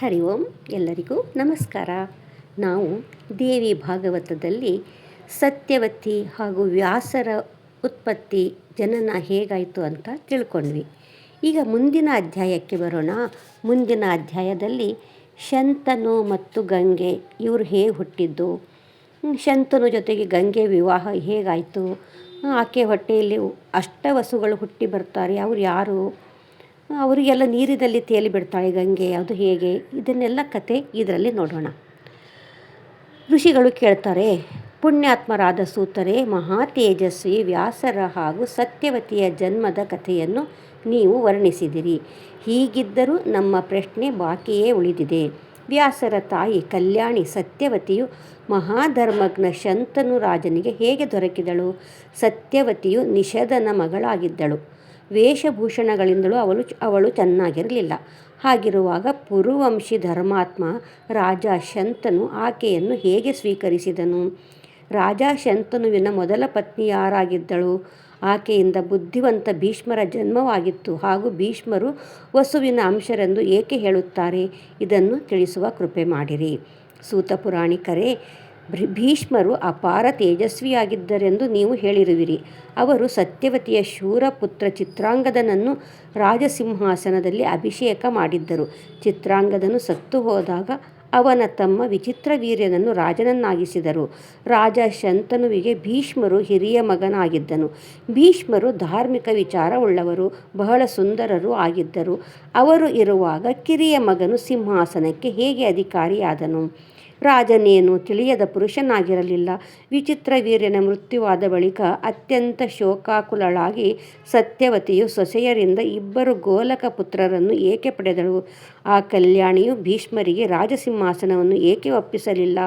ಹರಿ ಓಂ ಎಲ್ಲರಿಗೂ ನಮಸ್ಕಾರ. ನಾವು ದೇವಿ ಭಾಗವತದಲ್ಲಿ ಸತ್ಯವತಿ ಹಾಗೂ ವ್ಯಾಸರ ಉತ್ಪತ್ತಿ ಜನನ ಹೇಗಾಯಿತು ಅಂತ ತಿಳ್ಕೊಂಡ್ವಿ. ಈಗ ಮುಂದಿನ ಅಧ್ಯಾಯಕ್ಕೆ ಬರೋಣ. ಮುಂದಿನ ಅಧ್ಯಾಯದಲ್ಲಿ ಶಂತನು ಮತ್ತು ಗಂಗೆ ಇವರು ಹೇಗೆ ಹುಟ್ಟಿದ್ದು? ಶಂತನು ಜೊತೆಗೆ ಗಂಗೆ ವಿವಾಹ ಹೇಗಾಯಿತು? ಆಕೆ ಹೊಟ್ಟೆಯಲ್ಲಿ ಅಷ್ಟವಸುಗಳು ಹುಟ್ಟಿ ಬರ್ತಾರೆ. ಅವ್ರು ಯಾರು? ಅವರಿಗೆಲ್ಲ ನೀರಿನಲ್ಲಿ ತೇಲಿ ಬಿಡ್ತಾಳೆ ಗಂಗೆ, ಅದು ಹೇಗೆ? ಇದನ್ನೆಲ್ಲ ಕತೆ ಇದರಲ್ಲಿ ನೋಡೋಣ. ಋಷಿಗಳು ಕೇಳ್ತಾರೆ, ಪುಣ್ಯಾತ್ಮರಾದ ಸೂತರೆ, ಮಹಾ ತೇಜಸ್ವಿ, ವ್ಯಾಸರ ಹಾಗೂ ಸತ್ಯವತಿಯ ಜನ್ಮದ ಕಥೆಯನ್ನು ನೀವು ವರ್ಣಿಸಿದಿರಿ. ಹೀಗಿದ್ದರೂ ನಮ್ಮ ಪ್ರಶ್ನೆ ಬಾಕಿಯೇ ಉಳಿದಿದೆ. ವ್ಯಾಸರ ತಾಯಿ ಕಲ್ಯಾಣಿ ಸತ್ಯವತಿಯು ಮಹಾಧರ್ಮಜ್ಞ ಶಂತನು ರಾಜನಿಗೆ ಹೇಗೆ ದೊರಕಿದಳು? ಸತ್ಯವತಿಯು ನಿಷಧನ ಮಗಳಾಗಿದ್ದಳು. ವೇಷಭೂಷಣಗಳಿಂದಲೂ ಅವಳು ಅವಳು ಚೆನ್ನಾಗಿರಲಿಲ್ಲ. ಹಾಗಿರುವಾಗ ಪುರುವಂಶಿ ಧರ್ಮಾತ್ಮ ರಾಜ ಶಂತನು ಆಕೆಯನ್ನು ಹೇಗೆ ಸ್ವೀಕರಿಸಿದನು? ರಾಜ ಶಂತನುವಿನ ಮೊದಲ ಪತ್ನಿ ಯಾರಾಗಿದ್ದಳು? ಆಕೆಯಿಂದ ಬುದ್ಧಿವಂತ ಭೀಷ್ಮರ ಜನ್ಮವಾಗಿತ್ತು ಹಾಗೂ ಭೀಷ್ಮರು ವಸುವಿನ ಅಂಶರೆಂದು ಏಕೆ ಹೇಳುತ್ತಾರೆ? ಇದನ್ನು ತಿಳಿಸುವ ಕೃಪೆ ಮಾಡಿರಿ. ಸೂತ ಪುರಾಣಿಕರೇ ಭೀಷ್ಮರು ಅಪಾರ ತೇಜಸ್ವಿಯಾಗಿದ್ದರೆಂದು ನೀವು ಹೇಳಿರುವಿರಿ. ಅವರು ಸತ್ಯವತಿಯ ಶೂರ ಪುತ್ರ ಚಿತ್ರಾಂಗದನನ್ನು ರಾಜಸಿಂಹಾಸನದಲ್ಲಿ ಅಭಿಷೇಕ ಮಾಡಿದ್ದರು. ಚಿತ್ರಾಂಗದನು ಸತ್ತು ಹೋದಾಗ ಅವನ ತಮ್ಮ ವಿಚಿತ್ರ ವೀರ್ಯನನ್ನು ರಾಜನನ್ನಾಗಿಸಿದರು. ರಾಜ ಶಂತನುವಿಗೆ ಭೀಷ್ಮರು ಹಿರಿಯ ಮಗನಾಗಿದ್ದನು. ಭೀಷ್ಮರು ಧಾರ್ಮಿಕ ವಿಚಾರವುಳ್ಳವರು, ಬಹಳ ಸುಂದರರು ಆಗಿದ್ದರು. ಅವರು ಇರುವಾಗ ಕಿರಿಯ ಮಗನು ಸಿಂಹಾಸನಕ್ಕೆ ಹೇಗೆ ಅಧಿಕಾರಿಯಾದನು? ರಾಜನೇನು ತಿಳಿಯದ ಪುರುಷನಾಗಿರಲಿಲ್ಲ. ವಿಚಿತ್ರ ವೀರ್ಯನ ಮೃತ್ಯುವಾದ ಬಳಿಕ ಅತ್ಯಂತ ಶೋಕಾಕುಲಳಾಗಿ ಸತ್ಯವತಿಯು ಸೊಸೆಯರಿಂದ ಇಬ್ಬರು ಗೋಲಕ ಪುತ್ರರನ್ನು ಏಕೆ ಪಡೆದಳು? ಆ ಕಲ್ಯಾಣಿಯು ಭೀಷ್ಮರಿಗೆ ರಾಜಸಿಂಹಾಸನವನ್ನು ಏಕೆ ಒಪ್ಪಿಸಲಿಲ್ಲ?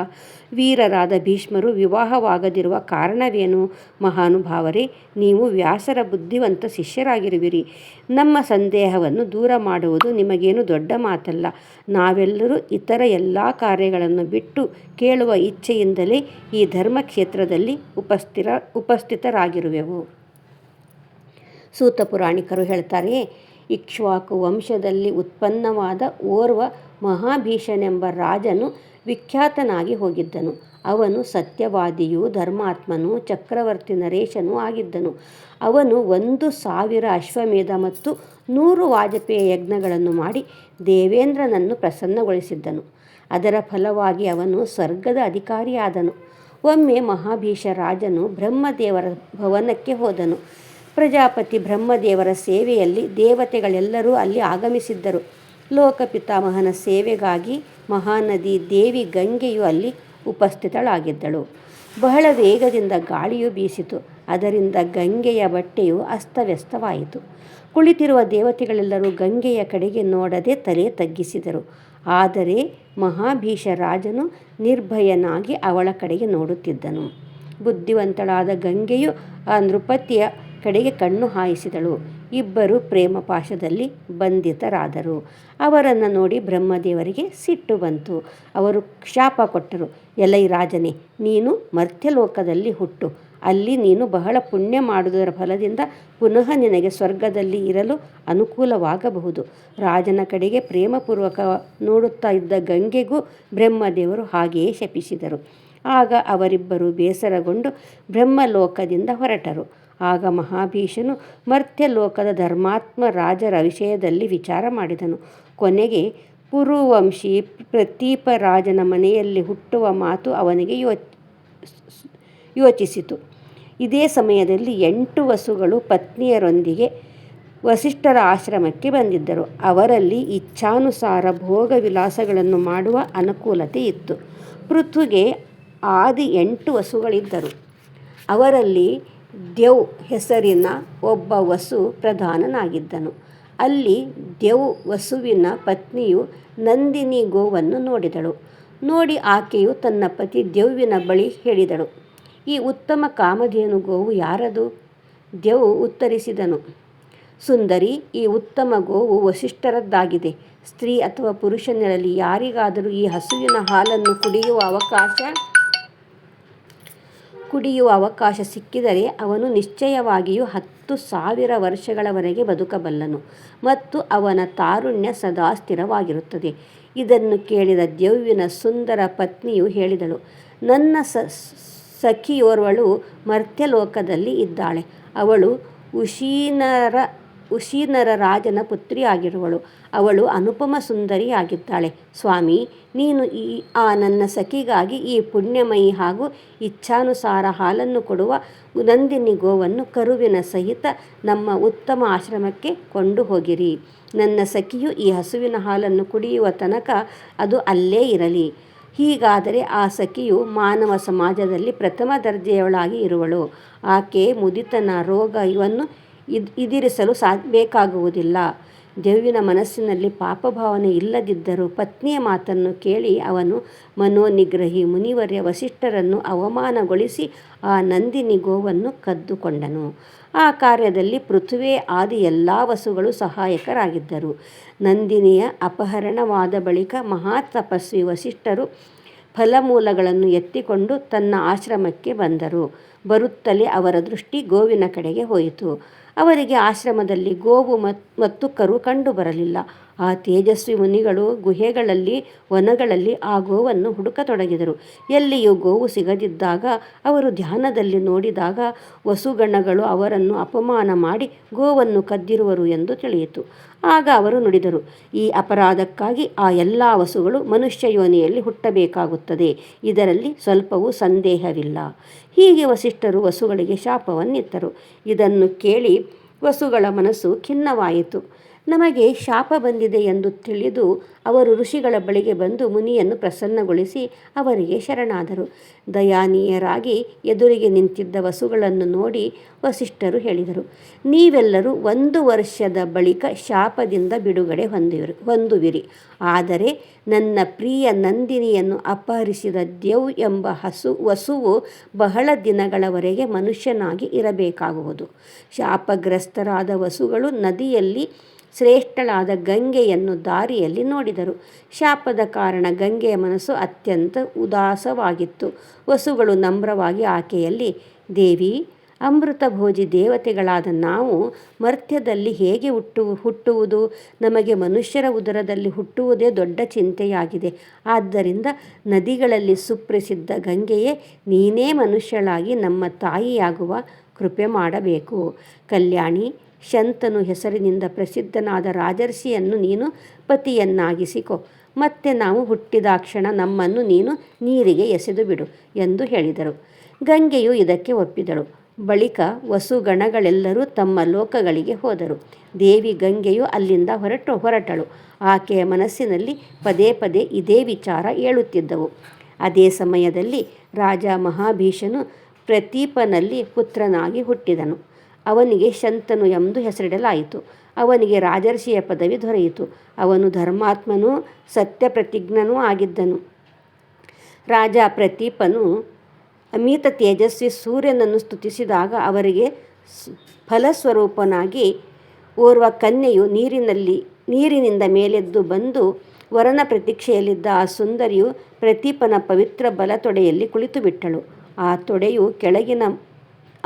ವೀರರಾದ ಭೀಷ್ಮರು ವಿವಾಹವಾಗದಿರುವ ಕಾರಣವೇನು? ಮಹಾನುಭಾವರೇ, ನೀವು ವ್ಯಾಸರ ಬುದ್ಧಿವಂತ ಶಿಷ್ಯರಾಗಿರುವಿರಿ. ನಮ್ಮ ಸಂದೇಹವನ್ನು ದೂರ ಮಾಡುವುದು ನಿಮಗೇನು ದೊಡ್ಡ ಮಾತಲ್ಲ. ನಾವೆಲ್ಲರೂ ಇತರ ಎಲ್ಲ ಕಾರ್ಯಗಳನ್ನು ಬಿಟ್ಟು ಕೇಳುವ ಇಚ್ಛೆಯಿಂದಲೇ ಈ ಧರ್ಮಕ್ಷೇತ್ರದಲ್ಲಿ ಉಪಸ್ಥಿರ, ಉಪಸ್ಥಿತರಾಗಿರುವೆವು. ಸೂತ ಪುರಾಣಿಕರು ಹೇಳ್ತಾರೆ, ಇಕ್ಷ್ವಾಕು ವಂಶದಲ್ಲಿ ಉತ್ಪನ್ನವಾದ ಓರ್ವ ಮಹಾಭೀಷನೆಂಬ ರಾಜನು ವಿಖ್ಯಾತನಾಗಿ ಹೋಗಿದ್ದನು. ಅವನು ಸತ್ಯವಾದಿಯೂ, ಧರ್ಮಾತ್ಮನೂ, ಚಕ್ರವರ್ತಿ ನರೇಶನೂ ಆಗಿದ್ದನು. ಅವನು ಒಂದು ಸಾವಿರ ಅಶ್ವಮೇಧ ಮತ್ತು ನೂರು ವಾಜಪೇಯ ಯಜ್ಞಗಳನ್ನು ಮಾಡಿ ದೇವೇಂದ್ರನನ್ನು ಪ್ರಸನ್ನಗೊಳಿಸಿದ್ದನು. ಅದರ ಫಲವಾಗಿ ಅವನು ಸ್ವರ್ಗದ ಅಧಿಕಾರಿಯಾದನು. ಒಮ್ಮೆ ಮಹಾಭೀಷ ರಾಜನು ಬ್ರಹ್ಮದೇವರ ಭವನಕ್ಕೆ ಹೋದನು. ಪ್ರಜಾಪತಿ ಬ್ರಹ್ಮದೇವರ ಸೇವೆಯಲ್ಲಿ ದೇವತೆಗಳೆಲ್ಲರೂ ಅಲ್ಲಿ ಆಗಮಿಸಿದ್ದರು. ಲೋಕಪಿತಾಮಹನ ಸೇವೆಗಾಗಿ ಮಹಾನದಿ ದೇವಿ ಗಂಗೆಯು ಅಲ್ಲಿ ಉಪಸ್ಥಿತಳಾಗಿದ್ದಳು. ಬಹಳ ವೇಗದಿಂದ ಗಾಳಿಯು ಬೀಸಿತು. ಅದರಿಂದ ಗಂಗೆಯ ಬಟ್ಟೆಯು ಅಸ್ತವ್ಯಸ್ತವಾಯಿತು. ಕುಳಿತಿರುವ ದೇವತೆಗಳೆಲ್ಲರೂ ಗಂಗೆಯ ಕಡೆಗೆ ನೋಡದೆ ತಲೆ ತಗ್ಗಿಸಿದರು. ಆದರೆ ಮಹಾಭೀಷ ರಾಜನು ನಿರ್ಭಯನಾಗಿ ಅವಳ ಕಡೆಗೆ ನೋಡುತ್ತಿದ್ದನು. ಬುದ್ಧಿವಂತಳಾದ ಗಂಗೆಯು ಆ ನೃಪತಿಯ ಕಡೆಗೆ ಕಣ್ಣು ಹಾಯಿಸಿದಳು. ಇಬ್ಬರು ಪ್ರೇಮ ಪಾಶದಲ್ಲಿ ಬಂಧಿತರಾದರು. ಅವರನ್ನು ನೋಡಿ ಬ್ರಹ್ಮದೇವರಿಗೆ ಸಿಟ್ಟು ಬಂತು. ಅವರು ಶಾಪ ಕೊಟ್ಟರು, ಎಲೈ ರಾಜನೇ, ನೀನು ಮರ್ತ್ಯಲೋಕದಲ್ಲಿ ಹುಟ್ಟು. ಅಲ್ಲಿ ನೀನು ಬಹಳ ಪುಣ್ಯ ಮಾಡುವುದರ ಫಲದಿಂದ ಪುನಃ ನಿನಗೆ ಸ್ವರ್ಗದಲ್ಲಿ ಇರಲು ಅನುಕೂಲವಾಗಬಹುದು. ರಾಜನ ಕಡೆಗೆ ಪ್ರೇಮಪೂರ್ವಕ ನೋಡುತ್ತಾ ಇದ್ದ ಗಂಗೆಗೂ ಬ್ರಹ್ಮದೇವರು ಹಾಗೆಯೇ ಶಪಿಸಿದರು. ಆಗ ಅವರಿಬ್ಬರು ಬೇಸರಗೊಂಡು ಬ್ರಹ್ಮಲೋಕದಿಂದ ಹೊರಟರು. ಆಗ ಮಹಾಭೀಷನು ಮರ್ತ್ಯಲೋಕದ ಧರ್ಮಾತ್ಮ ರಾಜರ ವಿಷಯದಲ್ಲಿ ವಿಚಾರ ಮಾಡಿದನು. ಕೊನೆಗೆ ಪುರುವಂಶಿ ಪ್ರತೀಪ ರಾಜನ ಮನೆಯಲ್ಲಿ ಹುಟ್ಟುವ ಮಾತು ಅವನಿಗೆ ಯೋಚಿಸಿತು. ಇದೇ ಸಮಯದಲ್ಲಿ ಎಂಟು ವಸುಗಳು ಪತ್ನಿಯರೊಂದಿಗೆ ವಸಿಷ್ಠರ ಆಶ್ರಮಕ್ಕೆ ಬಂದಿದ್ದರು. ಅವರಲ್ಲಿ ಇಚ್ಛಾನುಸಾರ ಭೋಗ ವಿಲಾಸಗಳನ್ನು ಮಾಡುವ ಅನುಕೂಲತೆ ಇತ್ತು. ಪೃಥ್ವಿಗೆ ಆದಿ ಎಂಟು ವಸುಗಳಿದ್ದರು. ಅವರಲ್ಲಿ ದೆವ್ ಹೆಸರಿನ ಒಬ್ಬ ವಸು ಪ್ರಧಾನನಾಗಿದ್ದನು. ಅಲ್ಲಿ ದೆವ್ ವಸುವಿನ ಪತ್ನಿಯು ನಂದಿನಿ ಗೋವನ್ನು ನೋಡಿದಳು. ನೋಡಿ ಆಕೆಯು ತನ್ನ ಪತಿ ದೆವ್ವಿನ ಬಳಿ ಹೇಳಿದಳು. ಈ ಉತ್ತಮ ಕಾಮಧೇನು ಗೋವು ಯಾರದು? ದೇವು ಉತ್ತರಿಸಿದನು. ಸುಂದರಿ, ಈ ಉತ್ತಮ ಗೋವು ವಸಿಷ್ಠರದ್ದಾಗಿದೆ. ಸ್ತ್ರೀ ಅಥವಾ ಪುರುಷನಿರಲಿ ಯಾರಿಗಾದರೂ ಈ ಹಸುವಿನ ಹಾಲನ್ನು ಕುಡಿಯುವ ಅವಕಾಶ ಕುಡಿಯುವ ಅವಕಾಶ ಸಿಕ್ಕಿದರೆ ಅವನು ನಿಶ್ಚಯವಾಗಿಯೂ ಹತ್ತು ಸಾವಿರ ವರ್ಷಗಳವರೆಗೆ ಬದುಕಬಲ್ಲನು ಮತ್ತು ಅವನ ತಾರುಣ್ಯ ಸದಾ ಸ್ಥಿರವಾಗಿರುತ್ತದೆ. ಇದನ್ನು ಕೇಳಿದ ದೇವಿನ ಸುಂದರ ಪತ್ನಿಯು ಹೇಳಿದಳು, ನನ್ನ ಸ ಸಖಿಯೋರ್ವಳು ಮರ್ತ್ಯಲೋಕದಲ್ಲಿ ಇದ್ದಾಳೆ. ಅವಳು ಉಶೀನರ ಉಶೀನರ ರಾಜನ ಪುತ್ರಿಯಾಗಿರುವಳು. ಅವಳು ಅನುಪಮ ಸುಂದರಿಯಾಗಿದ್ದಾಳೆ. ಸ್ವಾಮಿ, ನೀನು ಈ, ಆ ನನ್ನ ಸಖಿಗಾಗಿ ಈ ಪುಣ್ಯಮಯಿ ಹಾಗೂ ಇಚ್ಛಾನುಸಾರ ಹಾಲನ್ನು ಕೊಡುವ ನಂದಿನಿ ಗೋವನ್ನು ಕರುವಿನ ಸಹಿತ ನಮ್ಮ ಉತ್ತಮ ಆಶ್ರಮಕ್ಕೆ ಕೊಂಡು ಹೋಗಿರಿ. ನನ್ನ ಸಖಿಯು ಈ ಹಸುವಿನ ಹಾಲನ್ನು ಕುಡಿಯುವ ತನಕ ಅದು ಅಲ್ಲೇ ಇರಲಿ. ಹೀಗಾದರೆ ಆ ಸಖಿಯು ಮಾನವ ಸಮಾಜದಲ್ಲಿ ಪ್ರಥಮ ದರ್ಜೆಯವಳಾಗಿ ಇರುವಳು. ಆಕೆ ಮುದಿತನ ರೋಗ ಇವನ್ನು ಇದ್, ಇದಿರಿಸಲು ಸಾ ಬೇಕಾಗುವುದಿಲ್ಲ ದೆವ್ವಿನ ಮನಸ್ಸಿನಲ್ಲಿ ಪಾಪಭಾವನೆ ಇಲ್ಲದಿದ್ದರೂ ಪತ್ನಿಯ ಮಾತನ್ನು ಕೇಳಿ ಅವನು ಮನೋನಿಗ್ರಹಿ ಮುನಿವರ್ಯ ವಸಿಷ್ಠರನ್ನು ಅವಮಾನಗೊಳಿಸಿ ಆ ನಂದಿನಿ ಗೋವನ್ನು ಕದ್ದುಕೊಂಡನು. ಆ ಕಾರ್ಯದಲ್ಲಿ ಪೃಥ್ವೇ ಆದಿ ಎಲ್ಲ ವಸುಗಳು ಸಹಾಯಕರಾಗಿದ್ದರು. ನಂದಿನಿಯ ಅಪಹರಣವಾದ ಬಳಿಕ ಮಹಾ ತಪಸ್ವಿ ವಸಿಷ್ಠರು ಫಲಮೂಲಗಳನ್ನು ಎತ್ತಿಕೊಂಡು ತನ್ನ ಆಶ್ರಮಕ್ಕೆ ಬಂದರು. ಬರುತ್ತಲೇ ಅವರ ದೃಷ್ಟಿ ಗೋವಿನ ಕಡೆಗೆ ಹೋಯಿತು. ಅವರಿಗೆ ಆಶ್ರಮದಲ್ಲಿ ಗೋವು ಮತ್ತು ಕರು ಕಂಡುಬರಲಿಲ್ಲ. ಆ ತೇಜಸ್ವಿ ಮುನಿಗಳು ಗುಹೆಗಳಲ್ಲಿ, ವನಗಳಲ್ಲಿ ಆ ಗೋವನ್ನು ಹುಡುಕತೊಡಗಿದರು. ಎಲ್ಲಿಯೂ ಗೋವು ಸಿಗದಿದ್ದಾಗ, ಅವರು ಧ್ಯಾನದಲ್ಲಿ ನೋಡಿದಾಗ ವಸುಗಣಗಳು ಅವರನ್ನು ಅಪಮಾನ ಮಾಡಿ ಗೋವನ್ನು ಕದ್ದಿರುವರು ಎಂದು ತಿಳಿಯಿತು. ಆಗ ಅವರು ನುಡಿದರು, ಈ ಅಪರಾಧಕ್ಕಾಗಿ ಆ ಎಲ್ಲ ವಸುಗಳು ಮನುಷ್ಯ ಯೋನಿಯಲ್ಲಿ ಹುಟ್ಟಬೇಕಾಗುತ್ತದೆ, ಇದರಲ್ಲಿ ಸ್ವಲ್ಪವೂ ಸಂದೇಹವಿಲ್ಲ. ಹೀಗೆ ವಸಿಷ್ಠರು ವಸುಗಳಿಗೆ ಶಾಪವನ್ನಿತ್ತರು. ಇದನ್ನು ಕೇಳಿ ವಸುಗಳ ಮನಸ್ಸು ಖಿನ್ನವಾಯಿತು. ನಮಗೆ ಶಾಪ ಬಂದಿದೆ ಎಂದು ತಿಳಿದು ಅವರು ಋಷಿಗಳ ಬಳಿಗೆ ಬಂದು ಮುನಿಯನ್ನು ಪ್ರಸನ್ನಗೊಳಿಸಿ ಅವರಿಗೆ ಶರಣಾದರು. ದಯಾನೀಯರಾಗಿ ಎದುರಿಗೆ ನಿಂತಿದ್ದ ವಸುಗಳನ್ನು ನೋಡಿ ವಸಿಷ್ಠರು ಹೇಳಿದರು, ನೀವೆಲ್ಲರೂ ಒಂದು ವರ್ಷದ ಬಳಿಕ ಶಾಪದಿಂದ ಬಿಡುಗಡೆ ಹೊಂದಿರು, ಹೊಂದುವಿರಿ. ಆದರೆ ನನ್ನ ಪ್ರಿಯ ನಂದಿನಿಯನ್ನು ಅಪಹರಿಸಿದ ದೇವ್ ಎಂಬ ಹಸು, ವಸುವು ಬಹಳ ದಿನಗಳವರೆಗೆ ಮನುಷ್ಯನಾಗಿ ಇರಬೇಕಾಗುವುದು. ಶಾಪಗ್ರಸ್ತರಾದ ವಸುಗಳು ನದಿಯಲ್ಲಿ ಶ್ರೇಷ್ಠಳಾದ ಗಂಗೆಯನ್ನು ದಾರಿಯಲ್ಲಿ ನೋಡಿದರು. ಶಾಪದ ಕಾರಣ ಗಂಗೆಯ ಮನಸ್ಸು ಅತ್ಯಂತ ಉದಾಸವಾಗಿತ್ತು. ವಸುಗಳು ನಮ್ರವಾಗಿ ಆಕೆಯಲ್ಲಿ, ದೇವಿ, ಅಮೃತ ಭೋಜಿ ದೇವತೆಗಳಾದ ನಾವು ಮರ್ತ್ಯದಲ್ಲಿ ಹೇಗೆ ಹುಟ್ಟು, ಹುಟ್ಟುವುದು? ನಮಗೆ ಮನುಷ್ಯರ ಉದರದಲ್ಲಿ ಹುಟ್ಟುವುದೇ ದೊಡ್ಡ ಚಿಂತೆಯಾಗಿದೆ. ಆದ್ದರಿಂದ ನದಿಗಳಲ್ಲಿ ಸುಪ್ರಸಿದ್ಧ ಗಂಗೆಯೇ, ನೀನೇ ಮನುಷ್ಯಳಾಗಿ ನಮ್ಮ ತಾಯಿಯಾಗುವ ಕೃಪೆ ಮಾಡಬೇಕು. ಕಲ್ಯಾಣಿ ಶಂತನು ಹೆಸರಿನಿಂದ ಪ್ರಸಿದ್ಧನಾದ ರಾಜರ್ಷಿಯನ್ನು ನೀನು ಪತಿಯನ್ನಾಗಿಸಿಕೊ. ಮತ್ತೆ ನಾವು ಹುಟ್ಟಿದಾಕ್ಷಣ ನಮ್ಮನ್ನು ನೀನು ನೀರಿಗೆ ಎಸೆದು ಬಿಡು ಎಂದು ಹೇಳಿದರು. ಗಂಗೆಯು ಇದಕ್ಕೆ ಒಪ್ಪಿದಳು. ಬಳಿಕ ವಸುಗಣಗಳೆಲ್ಲರೂ ತಮ್ಮ ಲೋಕಗಳಿಗೆ ಹೋದರು. ದೇವಿ ಗಂಗೆಯು ಅಲ್ಲಿಂದ ಹೊರಟು ಹೊರಟಳು. ಆಕೆಯ ಮನಸ್ಸಿನಲ್ಲಿ ಪದೇ ಪದೇ ಇದೇ ವಿಚಾರ ಹೇಳುತ್ತಿದ್ದವು ಅದೇ ಸಮಯದಲ್ಲಿ ರಾಜ ಮಹಾಭೀಷನು ಪ್ರತೀಪನಲ್ಲಿ ಪುತ್ರನಾಗಿ ಹುಟ್ಟಿದನು. ಅವನಿಗೆ ಶಂತನು ಎಂದು ಹೆಸರಿಡಲಾಯಿತು. ಅವನಿಗೆ ರಾಜರ್ಷಿಯ ಪದವಿ ದೊರೆಯಿತು. ಅವನು ಧರ್ಮಾತ್ಮನೂ ಸತ್ಯಪ್ರತಿಜ್ಞನೂ ಆಗಿದ್ದನು. ರಾಜ ಪ್ರತೀಪನು ಅಮಿತ ತೇಜಸ್ವಿ ಸೂರ್ಯನನ್ನು ಸ್ತುತಿಸಿದಾಗ ಅವರಿಗೆ ಫಲಸ್ವರೂಪನಾಗಿ ಓರ್ವ ಕನ್ಯೆಯು ನೀರಿನಲ್ಲಿ, ನೀರಿನಿಂದ ಮೇಲೆದ್ದು ಬಂದು ವರನ ಪ್ರತೀಕ್ಷೆಯಲ್ಲಿದ್ದ ಆ ಸುಂದರಿಯು ಪ್ರತೀಪನ ಪವಿತ್ರ ಬಲ ತೊಡೆಯಲ್ಲಿ ಕುಳಿತುಬಿಟ್ಟಳು. ಆ ತೊಡೆಯು ಕೆಳಗಿನ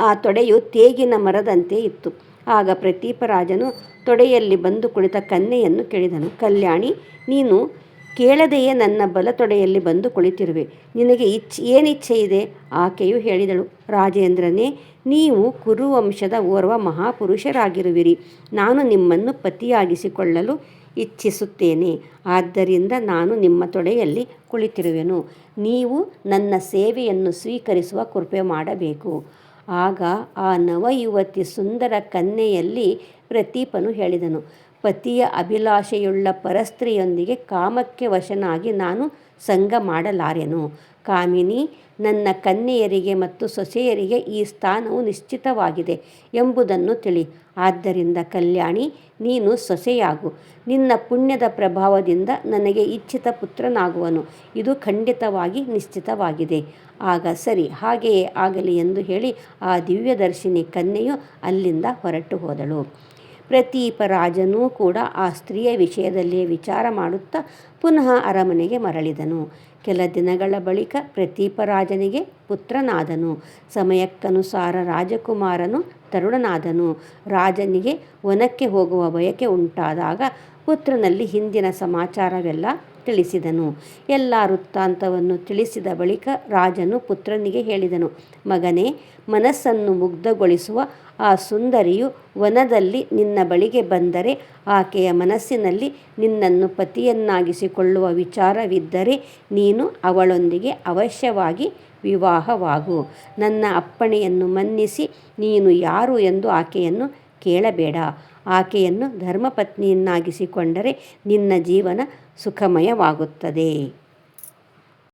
ಆ ತೊಡೆಯು ತೇಗಿನ ಮರದಂತೆ ಇತ್ತು. ಆಗ ಪ್ರತೀಪರಾಜನು ತೊಡೆಯಲ್ಲಿ ಬಂದು ಕುಳಿತ ಕನ್ನೆಯನ್ನು ಕೇಳಿದನು, ಕಲ್ಯಾಣಿ, ನೀನು ಕೇಳದೆಯೇ ನನ್ನ ಬಲ ತೊಡೆಯಲ್ಲಿ ಬಂದು ಕುಳಿತಿರುವೆ. ನಿನಗೆ ಇಚ್ಛೆ ಏನಿಚ್ಛೆ ಇದೆ? ಆಕೆಯು ಹೇಳಿದಳು, ರಾಜೇಂದ್ರನೇ, ನೀವು ಕುರುವಂಶದ ಓರ್ವ ಮಹಾಪುರುಷರಾಗಿರುವಿರಿ. ನಾನು ನಿಮ್ಮನ್ನು ಪತಿಯಾಗಿಸಿಕೊಳ್ಳಲು ಇಚ್ಛಿಸುತ್ತೇನೆ. ಆದ್ದರಿಂದ ನಾನು ನಿಮ್ಮ ತೊಡೆಯಲ್ಲಿ ಕುಳಿತಿರುವೆನು. ನೀವು ನನ್ನ ಸೇವೆಯನ್ನು ಸ್ವೀಕರಿಸುವ ಕೃಪೆ ಮಾಡಬೇಕು. ಆಗ ಆ ನವಯುವತಿ ಸುಂದರ ಕನ್ನೆಯಲ್ಲಿ ಪ್ರತೀಪನು ಹೇಳಿದನು. ಪತಿಯ ಅಭಿಲಾಷೆಯುಳ್ಳ ಪರಸ್ತ್ರೀಯೊಂದಿಗೆ ಕಾಮಕ್ಕೆ ವಶನಾಗಿ ನಾನು ಸಂಘ ಮಾಡಲಾರೆನು. ಕಾಮಿನಿ, ನನ್ನ ಕನ್ಯೆಯರಿಗೆ ಮತ್ತು ಸೊಸೆಯರಿಗೆ ಈ ಸ್ಥಾನವು ನಿಶ್ಚಿತವಾಗಿದೆ ಎಂಬುದನ್ನು ತಿಳಿ. ಆದ್ದರಿಂದ ಕಲ್ಯಾಣಿ, ನೀನು ಸೊಸೆಯಾಗು. ನಿನ್ನ ಪುಣ್ಯದ ಪ್ರಭಾವದಿಂದ ನನಗೆ ಇಚ್ಛಿತ ಪುತ್ರನಾಗುವನು. ಇದು ಖಂಡಿತವಾಗಿ ನಿಶ್ಚಿತವಾಗಿದೆ. ಆಗ ಸರಿ, ಹಾಗೆಯೇ ಆಗಲಿ ಎಂದು ಹೇಳಿ ಆ ದಿವ್ಯದರ್ಶಿನಿ ಕನ್ಯೆಯು ಅಲ್ಲಿಂದ ಹೊರಟು ಹೋದಳು. ಪ್ರತೀಪ ರಾಜನೂ ಕೂಡ ಆ ಸ್ತ್ರೀಯ ವಿಷಯದಲ್ಲಿಯೇ ವಿಚಾರ ಮಾಡುತ್ತಾ ಪುನಃ ಅರಮನೆಗೆ ಮರಳಿದನು. ಕೆಲ ದಿನಗಳ ಬಳಿಕ ಪ್ರತೀಪರಾಜನಿಗೆ ಪುತ್ರನಾದನು. ಸಮಯಕ್ಕನುಸಾರ ರಾಜಕುಮಾರನು ತರುಣನಾದನು. ರಾಜನಿಗೆ ವನಕ್ಕೆ ಹೋಗುವ ಬಯಕೆ ಉಂಟಾದಾಗ ಪುತ್ರನಲ್ಲಿ ಹಿಂದಿನ ಸಮಾಚಾರವೆಲ್ಲ ತಿಳಿಸಿದನು. ಎಲ್ಲ ವೃತ್ತಾಂತವನ್ನು ತಿಳಿಸಿದ ಬಳಿಕ ರಾಜನು ಪುತ್ರನಿಗೆ ಹೇಳಿದನು, ಮಗನೇ, ಮನಸ್ಸನ್ನು ಮುಗ್ಧಗೊಳಿಸುವ ಆ ಸುಂದರಿಯು ವನದಲ್ಲಿ ನಿನ್ನ ಬಳಿಗೆ ಬಂದರೆ ಆಕೆಯ ಮನಸ್ಸಿನಲ್ಲಿ ನಿನ್ನನ್ನು ಪತಿಯನ್ನಾಗಿಸಿಕೊಳ್ಳುವ ವಿಚಾರವಿದ್ದರೆ ನೀನು ಅವಳೊಂದಿಗೆ ಅವಶ್ಯವಾಗಿ ವಿವಾಹವಾಗು. ನನ್ನ ಅಪ್ಪಣೆಯನ್ನು ಮನ್ನಿಸಿ ನೀನು ಯಾರು ಎಂದು ಆಕೆಯನ್ನು ಕೇಳಬೇಡ. ಆಕೆಯನ್ನು ಧರ್ಮಪತ್ನಿಯನ್ನಾಗಿಸಿಕೊಂಡರೆ ನಿನ್ನ ಜೀವನ ಸುಖಮಯವಾಗುತ್ತದೆ.